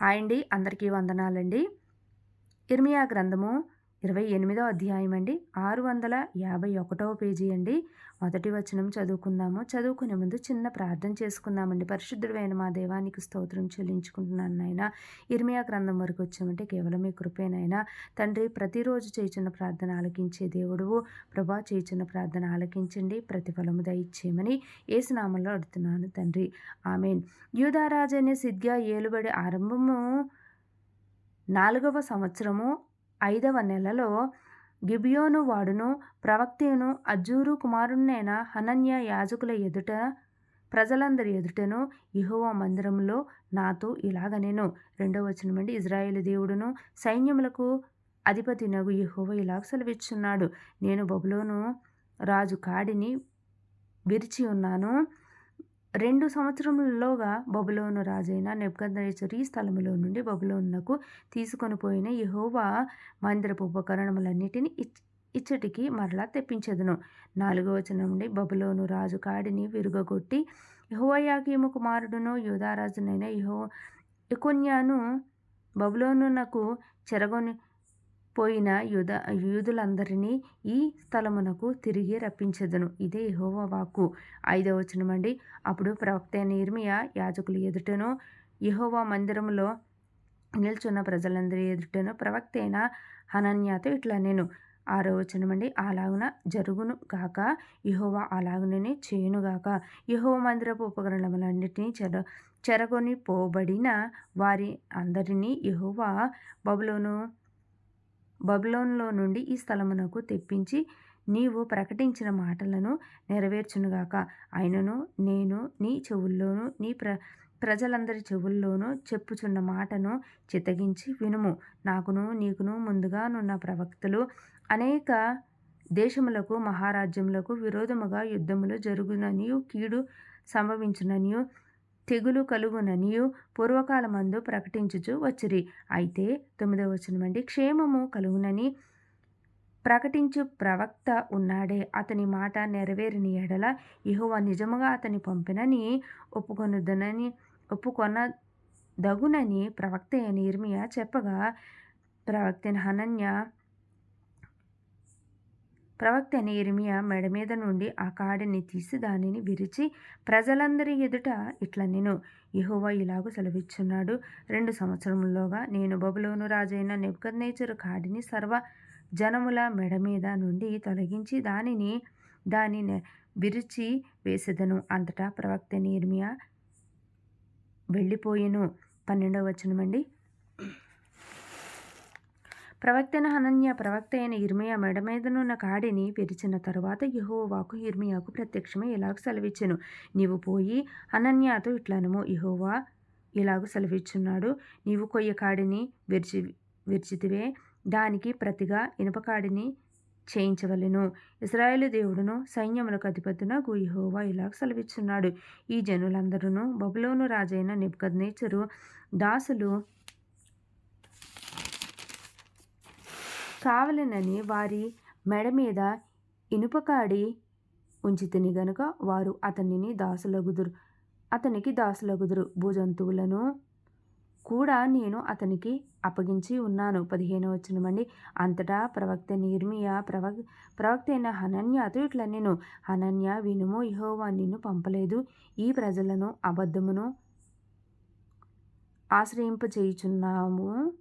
Hi అండి అందరికీ వందనాలండి. ఇర్మియా గ్రంథము ఇరవై ఎనిమిదో అధ్యాయం అండి. ఆరు వందల యాభై ఒకటవ పేజీ అండి. మొదటి వచనం చదువుకుందాము. చదువుకునే ముందు చిన్న ప్రార్థన చేసుకుందామండి. పరిశుద్ధుడైన మా దేవానికి స్తోత్రం చెల్లించుకుంటున్నాను నాయన. ఇర్మియా గ్రంథం వరకు వచ్చామంటే కేవలం మీ కృపేనైనా తండ్రి ప్రతిరోజు చేయిచున్న ప్రార్థన ఆలకించే దేవుడువు. ప్రభా చేయిచున్న ప్రార్థన ఆలకించండి. ప్రతిఫలము దయచేయమని ఏసునామంలో అడుగుతున్నాను తండ్రి. ఆమెన్. అనే సిద్ధ్యా ఏలుబడి ఆరంభము నాలుగవ సంవత్సరము ఐదవ నెలలో గిబియోను వాడును ప్రవక్తేను అజ్జూరు కుమారుణ్ణైన హనన్య యాజకుల ఎదుట ప్రజలందరి ఎదుటను ఇహోవా మందిరంలో నాతో ఇలాగనేను రెండవ వచనమండి ఇజ్రాయేల్ దేవుడును సైన్యములకు అధిపతి నగు యహోవ ఇలాగ సెలవిచ్చున్నాడు నేను బబులోను రాజు కాడిని విరిచి ఉన్నాను. రెండు సంవత్సరములలోగా బబులోను రాజైన నెబ్కద్నేజరు ఈ స్థలములో నుండి బబులోనునకు తీసుకొని పోయిన యహోవా మందిరపు ఉపకరణములన్నిటిని ఇచ్ ఇచ్చటికి మరలా తెప్పించదును. నాలుగో వచనం నుండి బబులోను రాజు కాడిని విరుగగొట్టి యహోయాకీము కుమారుడును యోధారాజునైన యహో ఇకొన్యాను బబులోనునకు చెరగొని పోయిన యూద యూదులందరినీ ఈ స్థలమునకు తిరిగి రప్పించదును. ఇదే యహోవ వాక్కు. ఐదవ అండి. అప్పుడు ప్రవక్త నిర్మియ యాజకుల యాజకులు ఎదుటను యహోవా మందిరములో నిల్చున్న ప్రజలందరి ఎదుటను ప్రవక్త అయిన హనన్యాతో ఇట్లా నేను ఆరవచనమండి అలాగున జరుగును గాక. యహోవా అలాగుననే చేయునుగాక యహోవ మందిరపు ఉపకరణములన్నిటినీ చెర చెరగొని పోబడిన వారి అందరినీ యహోవా బబులోను బబులోన్లో నుండి ఈ స్థలమునకు తెప్పించి నీవు ప్రకటించిన మాటలను నెరవేర్చునుగాక ఆయనను నేను నీ చెవుల్లోనూ నీ ప్ర ప్రజలందరి చెవుల్లోనూ చెప్పుచున్న మాటను చితగించి వినుము. నాకును నీకును ముందుగానున్న ప్రవక్తలు అనేక దేశములకు మహారాజ్యములకు విరోధముగా యుద్ధములు జరుగుననియు కీడు సంభవించుననియు తెగులు కలుగుననియు పూర్వకాలమందు ప్రకటించుచు వచ్చిరి. అయితే తొమ్మిదవ వచనమండి క్షేమము కలుగునని ప్రకటించు ప్రవక్త ఉన్నాడే. అతని మాట నెరవేరిన ఎడల ఇహువ నిజముగా అతని పంపినని ఒప్పుకొనుదనని ఒప్పుకొన దగునని ప్రవక్త అయిన ఇర్మియా చెప్పగా ప్రవక్తని హనన్య ప్రవక్త నేర్మియా మెడ మీద నుండి ఆ కాడిని తీసి దానిని విరిచి ప్రజలందరి ఎదుట ఇట్లా నేను యహోవా ఇలాగూ సెలవిచ్చున్నాడు. రెండు సంవత్సరముల్లోగా నేను బబులోను రాజైన నెబ్కద్నేచరు కాడిని సర్వ జనముల మెడ మీద నుండి తొలగించి దానిని దానిని విరిచి వేసేదను. అంతటా ప్రవక్త నేర్మియా వెళ్ళిపోయిను. పన్నెండవ వచనమండి. ప్రవక్తన హనన్య ప్రవక్త అయిన ఇర్మియా మెడ మీదనున్న కాడిని విరిచిన తరువాత యహోవాకు ఇర్మియాకు ప్రత్యక్షమై ఇలాగ సెలవిచ్చెను. నీవు పోయి అనన్యాతో ఇట్లనము యహోవా ఇలాగ సెలవిచ్చున్నాడు. నీవు కొయ్య కాడిని విరిచి విరిచితివే. దానికి ప్రతిగా ఇనుపకాడిని చేయించవలెను. ఇస్రాయేలు దేవుడును సైన్యములకు అధిపతిన యహోవా ఇలాగ సెలవిచ్చున్నాడు. ఈ జనులందరూ బబులోను రాజైన నిబ్కద్నేచరు దాసులు కావలనని వారి మెడ మీద ఇనుపకాడి ఉంచితిని గనుక వారు అతనిని దాసులగుదురు. అతనికి దాసులగుదురు. భూజంతువులను కూడా నేను అతనికి అప్పగించి ఉన్నాను. పదిహేను వచ్చినమండి అంతటా ప్రవక్త నిర్మియా ప్రవక్ ప్రవక్త అయిన హనన్యాతో ఇట్లా నేను హనన్య వినుము ఇహోవా నిన్ను పంపలేదు. ఈ ప్రజలను అబద్ధమును ఆశ్రయింపచేయుచున్నాము.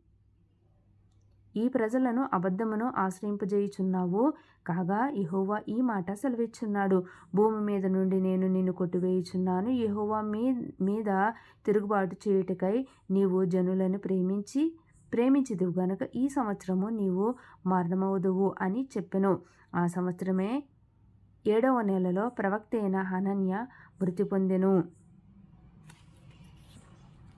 ఈ ప్రజలను అబద్ధమును ఆశ్రయింపజేయుచున్నావు. కాగా ఇహోవా ఈ మాట సెలవిచ్చున్నాడు. భూమి మీద నుండి నేను నిన్ను కొట్టివేయుచున్నాను. యహోవా మీ మీద తిరుగుబాటు చేయుటకై నీవు జనులను ప్రేమించి ప్రేమించదువు గనక ఈ సంవత్సరము నీవు మరణమవుదువు అని చెప్పెను. ఆ సంవత్సరమే ఏడవ నెలలో ప్రవక్త అయిన హనన్య మృతి పొందెను.